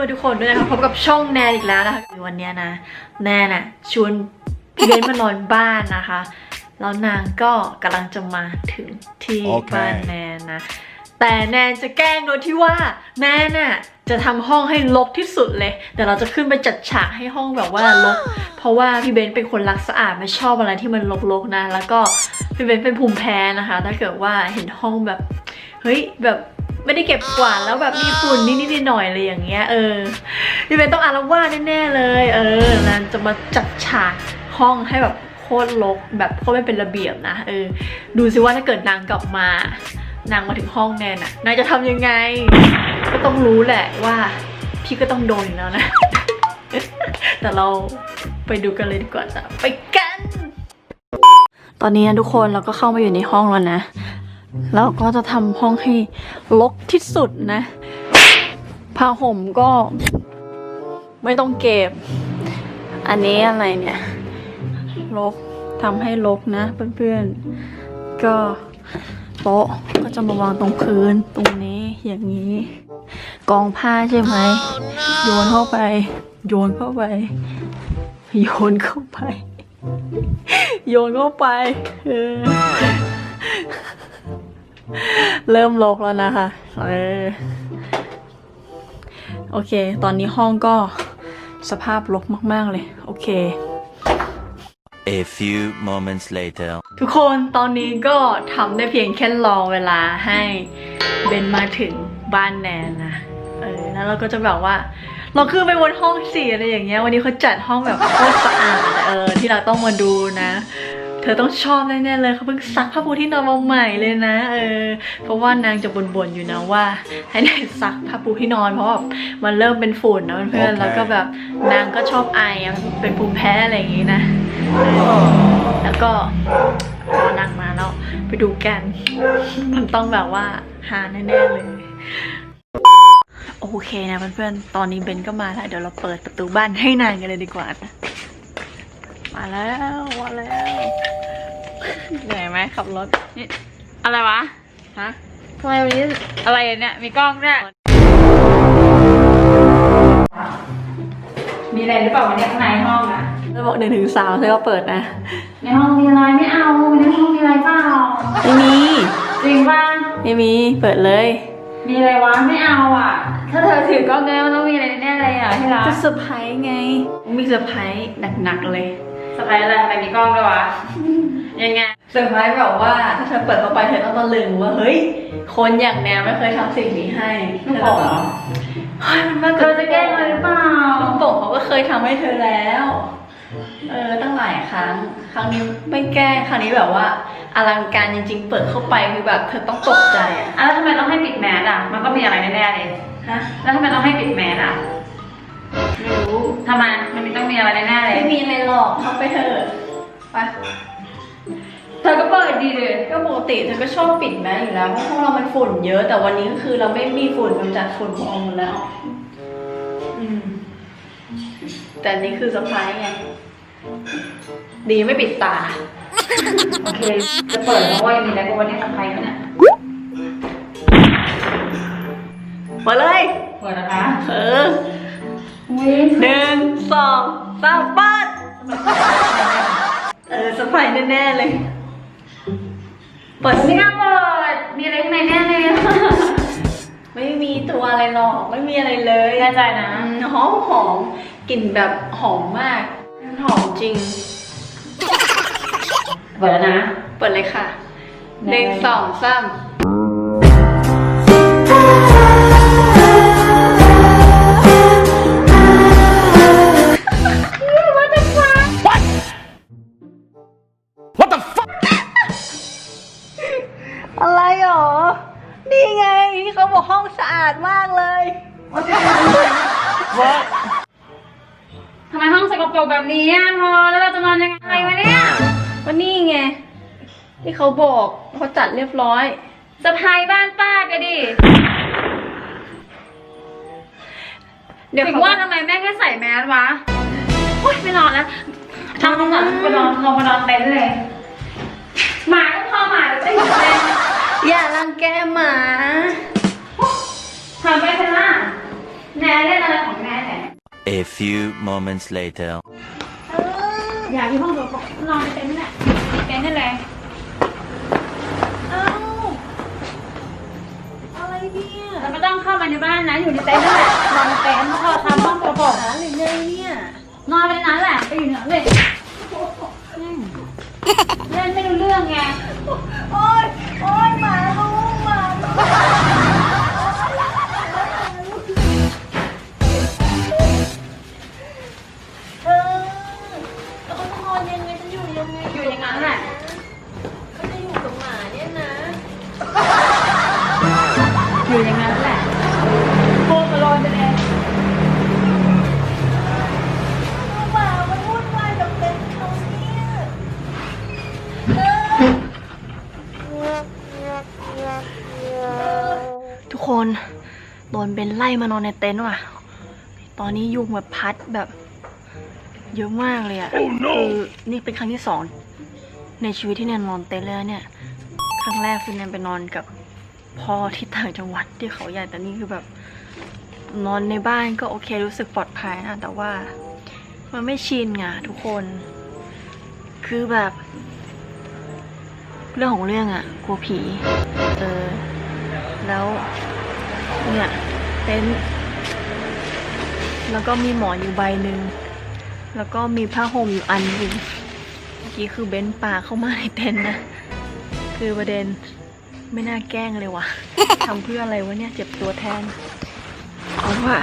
พื่อนๆทุกคนด้วยนะคะพบกับช่องแนนอีกแล้วนะคะวันเนี้ยนะ แนนน่ะชวนพี่เบนมานอนบ้านนะคะแล้วนางก็กำลังจะมาถึงที่โอเคบ้านแนนนะ แต่แนนจะแกล้งโดยที่ว่าแนนน่ะจะทำห้องให้รกที่สุดเลย แต่เราจะขึ้นไปจัดฉากให้ห้องแบบว่ารกเพราะว่าพี่เบนเป็นคนรักสะอาดไม่ชอบอะไรที่มันรกๆนะ แล้วก็พี่เบนเป็นภูมิแพ้นะคะ ถ้าเกิดว่าเห็นห้องแบบ เฮ้ยแบบ ไม่ได้เก็บกวาดแล้วแบบมีฝุ่นนิดๆหน่อยอะไรอย่างเงี้ยเออพี่เบนต้องอารวาสแน่ๆเลย เออนันจะมาจัดฉากห้องให้แบบโคตรรกแบบโคตรไม่เป็นระเบียบนะเออ ดูสิว่าถ้าเกิดนางกลับมานางมาถึงห้องแนนน่ะนางจะทำยังไง ก็ต้องรู้แหละว่า พี่ก็ต้องโดนอยู่แล้วนะ แต่เราไปดูกันเลยดีกว่าจ้ะไปกัน ตอนนี้นะทุกคนเราก็เข้ามาอยู่ในห้องแล้วนะ แล้วก็จะทำห้องให้รกที่สุดนะผ้าห่มก็ ไม่ต้องเก็บ อันนี้อะไรเนี่ยรกทำให้รกนะเพื่อนๆ ก็โต๊ะก็จะมาวางตรงพื้นตรงนี้อย่างนี้ กองผ้าใช่ไหมโยนเข้าไป โยนเข้าไป โยนเข้าไป โยนเข้าไปเออ เริ่มลกแล้วนะคะเออโอเค ตอนนี้ห้องก็สภาพลกมาก ๆ เลย โอเค A few moments later. ทุกคนตอนนี้ก็ทำได้เพียงแค่รอเวลาให้เบนมาถึงบ้านแนนนะ เออ แล้วเราก็จะแบบว่า เราขึ้นไปบนห้องสี่อะไรอย่างเงี้ย วันนี้เขาจัดห้องแบบโคตรสะอาดอะเออ ที่เราต้องมาดูนะ เธอต้องชอบแน่ๆเลยเขาเพิ่งซักผ้าปูที่นอนมาใหม่เลยนะ เออ เพราะว่านางจะบ่นๆอยู่นะว่า ให้นายซักผ้าปูที่นอนเพราะแบบมันเริ่มเป็นฝุ่นนะเพื่อนๆโอเคแล้วก็แบบนางก็ชอบไออะเป็นภูมิแพ้อะไรอย่างงี้นะเออแล้วก็พอนางมาแล้วไปดูกัน มันต้องแบบว่าหาแน่ๆเลยโอเคนะเพื่อนๆ ตอนนี้เบนก็มาแล้ว เดี๋ยวเราเปิดประตูบ้านให้นางกันเลยดีกว่านะ มาแล้วมาแล้วเหนื่อยไหมขับรถนี่อะไรวะฮะทำไมวันนี้อะไรเนี่ยมีกล้องด้วยมีอะไรหรือเปล่าวันนี้ข้างในห้องอะเธอบอกหนึ่งถึงสามเธอก็เปิดนะ ในห้องมีอะไรไม่เอาในห้องมีอะไรเปล่าไม่มีจริงป่ะไม่มีเปิดเลย มีอะไรวะไม่เอาอะ ถ้าเธอถือกล้องเนี่ยมันต้องมีอะไรแน่ๆเลยอะที่รักจะเซอร์ไพรส์ไง มีเซอร์ไพรส์หนักๆเลย สไปอะไรทำไมมีกล้องด้วยวะ ยังไง เซอร์ไพรส์แบบว่าถ้าเธอเปิดเข้าไปเธอต้องตะลึงว่าเฮ้ย คนอย่างแนวไม่เคยทำสิ่งนี้ให้ลูกโป่งเหรอ เฮ้ยมันมากเธอจะแกล้งอะไรหรือเปล่า ลูกโป่งเขาก็เคยทำให้เธอแล้ว เออตั้งหลายครั้ง ครั้งนี้ไม่แกล้งครั้งนี้แบบว่าอลังการจริง ๆ เปิดเข้าไปคือแบบเธอต้องตกใจอะอะแล้วทำไมต้องให้ปิดแมสอะ มันต้องมีอะไรแน่ๆเลย ฮะ แล้วทำไมต้องให้ปิดแมสอะ ไม่รู้ทำไมมันมีต้องมีอะไรแน่ๆเลยไม่มีอะไรหรอกเข้าไปเถอะไปเธอก็เปิดดีเลยก็ปกติเธอก็ชอบปิดแมสอยู่แล้วเพราะพวกเรามันฝุ่นเยอะแต่วันนี้ก็คือเราไม่มีฝุ่นกำจัดฝุ่นของเราหมดแล้ว อืม แต่อันนี่คือเซอร์ไพรส์ไง ดีไม่ปิดตา โอเค จะเปิดเพราะว่ายังมีอะไรกูวันนี้ทำใครกันเนี่ยมาเลย เปิดนะคะ เอออุ้ย หนึ่งสองสามเปิดเออเซอร์ไพรส์แน่ๆเลยเปิดไม่สิน่าเปิด มีอะไรข้างในแน่เลยไม่มีตัวอะไรหรอก ไม่มีอะไรเลยแน่ใจนะอืมหอมหอมกลิ่นแบบหอมมาก หอมจริง เปิดแล้วนะ เปิดเลยค่ะหนึ่งสองสาม ห้องสะอาดมากเลย ทำไมห้องสกปรกแบบนี้อะพอแล้วเราจะนอนยังไงวะเนี่ยก็นี่ไง ที่เขาบอกเขาจัดเรียบร้อย สะพายบ้านป้าก็ดิเดี๋ยวถึงเขาว่าทำไมแม่แค่ใส่แมสวะโอ๊ยไม่นอนแล้วทำห้องนอนไปนอนลงมานอนเต็นท์เลย หมาก็พอหมาจะได้อยู่เลยอย่ารังแกหมา ทำไปเถอะนะนแม่เล่นอะไรของแม่เนี่ย A few moments later. อยากอยู่ห้องตัวบอกนอนในเต็นท์นี่แหละเต็นท์นี่เลยเอ้าอะไรเนี่ยเราไม่ต้องเข้ามาในบ้านนะ อยู่ในเต็นท์นั่นแหละนอนในเต็นท์พอทำห้องตัวบอกหาหรือไงเนี่ยนอนไปในนั้นแหละไปอยู่เหนือเลยอืมเล่นไม่รู้เรื่องไง โอ๊ย คนโดนเบนไล่มานอนในเต็นท์ว่ะ ตอนนี้ยุงแบบพัดแบบเยอะมากเลยอะ่ะคือนี่เป็นครั้งที่สองในชีวิตที่แนนนอนเต็นท์เลยนะเนี่ย ครั้งแรกคือแนนไปนอนกับพ่อที่ต่างจังหวัดที่เขาใหญ่แต่นี่คือแบบนอนในบ้านก็โอเครู้สึกปลอดภัยนะแต่ว่ามันไม่ชินไงทุกคน คือแบบ เรื่องของเรื่องอะกลัวผี เออ แล้ว เนี่ยเต็นท์แล้วก็มีหมอนอยู่ใบหนึ่งแล้วก็มีผ้าห่มอยู่อันหนึ่งเมื่อกี้คือเบ้นปลาเข้ามาในเต็นท์นะ คือประเด็นไม่น่าแกล้งเลยว่ะทำเพื่ออะไรวะเนี่ยเจ็บตัวแทนเอาว่า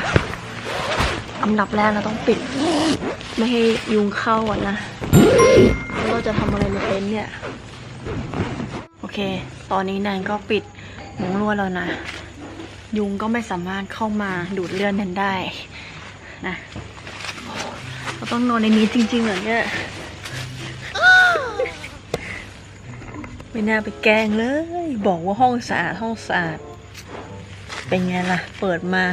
อันดับแรกเราต้องปิด ไม่ให้ยุงเข้าอะนะแล้วเราจะทำอะไรในเต็นท์เนี่ย โอเค ตอนนี้แนนก็ปิดมุ้งลวดแล้วนะ ยุงก็ไม่สามารถเข้ามาดูดเลือดแนนได้นะเราต้องนอนในนี้จริงๆเหรอเนี่ยไม่น่าไปแกล้งเลย บอกว่าห้องสะอาดห้องสะอาด เป็นไงล่ะ เปิดมา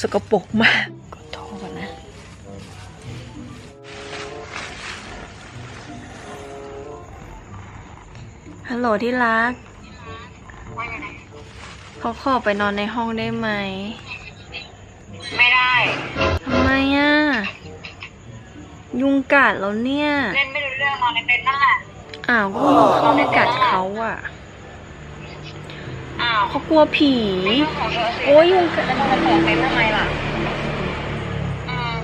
สกปรกมากกดโทรก่อนนะ ฮัลโหลที่รัก เขาขอไปนอนในห้องได้ไหม ไม่ได้ทำไมอะ ยุงกัดแล้วเนี่ย เล่นไม่รู้เรื่องนอนในเต็นท์นั่นแหละอ้าวก็บอกเข้าไม่กัดเขาอะ อ้าวเขากลัวผีเรื่องของเธอสิโอ้ยยุงกัด จะนอนในเต็นท์ทำไมล่ะอืม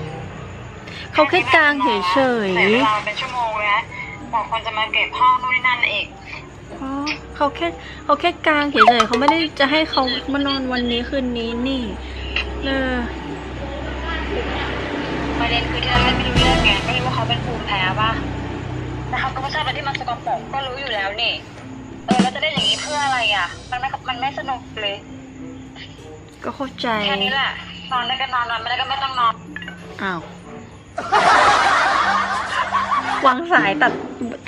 เขาแค่กลางเฉยเสียเวลาเป็นชั่วโมงเลยนะบอกคนจะมาเก็บห้องนู่นนี่นั่นอีกๆ อ๋อเขาแค่เขาแค่กลางเฉยๆเขาไม่ได้จะให้เขามานอนวันนี้คืนนี้นี่เออประเด็นคือที่เราเล่นไม่รู้เรื่องไงก็รู้ว่าเขาเป็นภูมิแพ้ป่ะแต่เขาก็ไม่ชอบอะไรที่มันสกปรกก็รู้อยู่แล้วนี่ เออแล้วจะเล่นอย่างนี้เพื่ออะไรอะ มันไม่มันไม่สนุกเลย ก็เข้าใจแค่นี้แหละนอนได้ก็นอนนอนไม่ได้ก็ไม่ต้องนอนอ้าววางสายตัด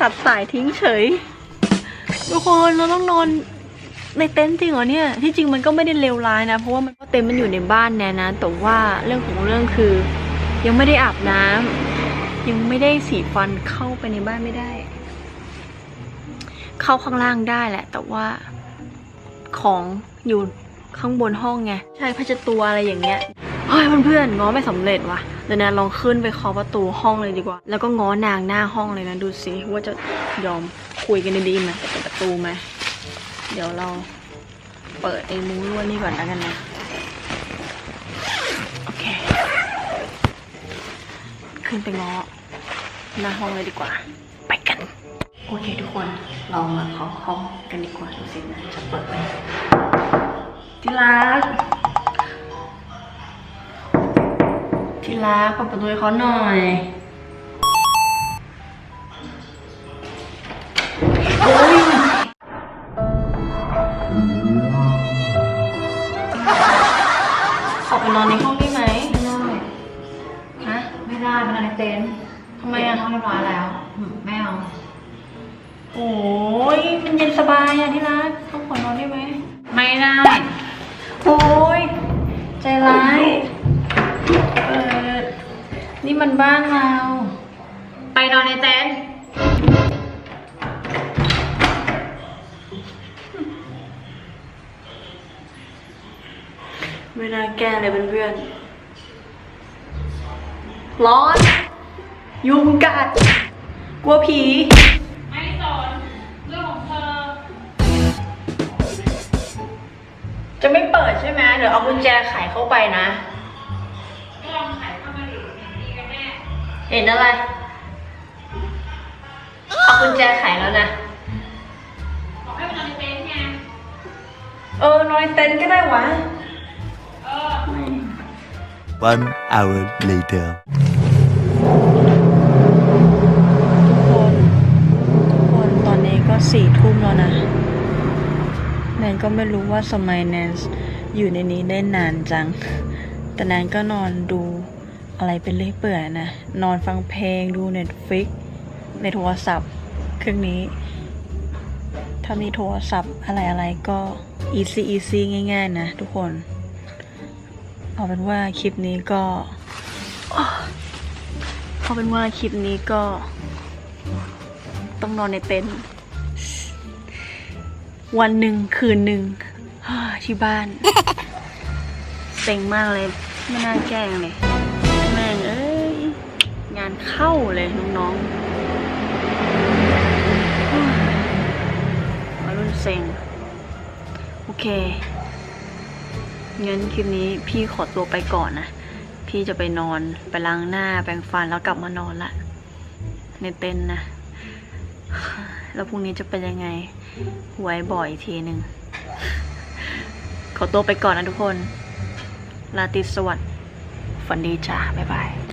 ตัดสายทิ้งเฉย ทุกคนเราต้องนอนในเต็นท์จริงเหรอเนี่ย ที่จริงมันก็ไม่ได้เลวร้ายนะ เพราะว่ามันก็เต็นท์มันอยู่ในบ้านแน่นะ แต่ว่าเรื่องของเรื่องคือ ยังไม่ได้อาบน้ำยังไม่ได้สีฟันเข้าไปในบ้านไม่ได้ เข้าข้างล่างได้แหละ แต่ว่าของอยู่ข้างบนห้องไงใช่พัชตัวอะไรอย่างเงี้ยเฮ้ยเพื่อนๆง้อไม่สำเร็จว่ะเดี๋ยวนะลองขึ้นไปเคาะประตูห้องเลยดีกว่า แล้วก็ง้อนางหน้าห้องเลยนะดูสิว่าจะยอม คุยกันดีๆไหมจะเปิดประตูไหมเดี๋ยวเราเปิดไอ้มุ้งลวดนี่ก่อนแล้วกันนะ โอเค ขึ้นไปง้อหน้าห้องเลยดีกว่า ไปกัน โอเคทุกคนเรามาเคาะห้องกันดีกว่าดูสินะจะเปิดไหมที่รักที่รักเปิดประตูให้เขาหน่อย นอนในห้องได้ไหมไม่ได้ฮะไม่ได้มันนอนในเต็นท์ทำไมอะห้องเรียบร้อยแล้วอืมไม่เอาโอ้ยมันเย็นสบายอะที่รักต้องขอนอนได้ไหมไม่ได้โอ้ยใจร้ายเปิดนี่มันบ้านเรา ไปนอนในเต็นท์ ไม่น่าแกล้งเลยเพื่อนร้อน ยุงกัด กลัวผี ไม่สนเรื่องของเธอ จะไม่เปิดใช่ไหมเดี๋ยวเอากุญแจไขเข้าไปนะก็ลองไขเข้ามาดิเห็นดีกันแน่เห็นอะไร เอากุญแจไขแล้วนะ บอกให้ไปนอนในเต็นท์ไงเออนอนในเต็นท์ก็ได้วะเออ One hour later. ทุกคนทุกคนตอนนี้ก็สี่ทุ่มแล้วนะ แนนก็ไม่รู้ว่าสมัยแนนอยู่ในนี้ได้นานจัง แต่แนนก็นอนดูอะไรเป็นเรื่อยเปื่อยนะ นอนฟังเพลงดูเน็ตฟิกในโทรศัพท์ เครื่องนี้ ถ้ามีโทรศัพท์อะไรอะไรก็ easy easy ง่าย ๆ นะทุกคน เอาเป็นว่าคลิปนี้ก็เอาเป็นว่าคลิปนี้ก็ ต้องนอนในเต็นท์วันหนึ่งคืนหนึ่งที่บ้านเซ็งมากเลย ไม่น่าแกล้งเลย แม่งเอ้ย งานเข้าเลยน้องๆมารุ่นเซ็ง โอเค งั้นคลิปนี้พี่ขอตัวไปก่อนนะ พี่จะไปนอนไปล้างหน้าแปรงฟันแล้วกลับมานอนละ ในเต็นนะ แล้วพรุ่งนี้จะเป็นยังไง ไว้บ่อยทีหนึ่ง ขอตัวไปก่อนนะทุกคน ลาติสวัสดิ์ฝันดีจ้าบ๊ายบาย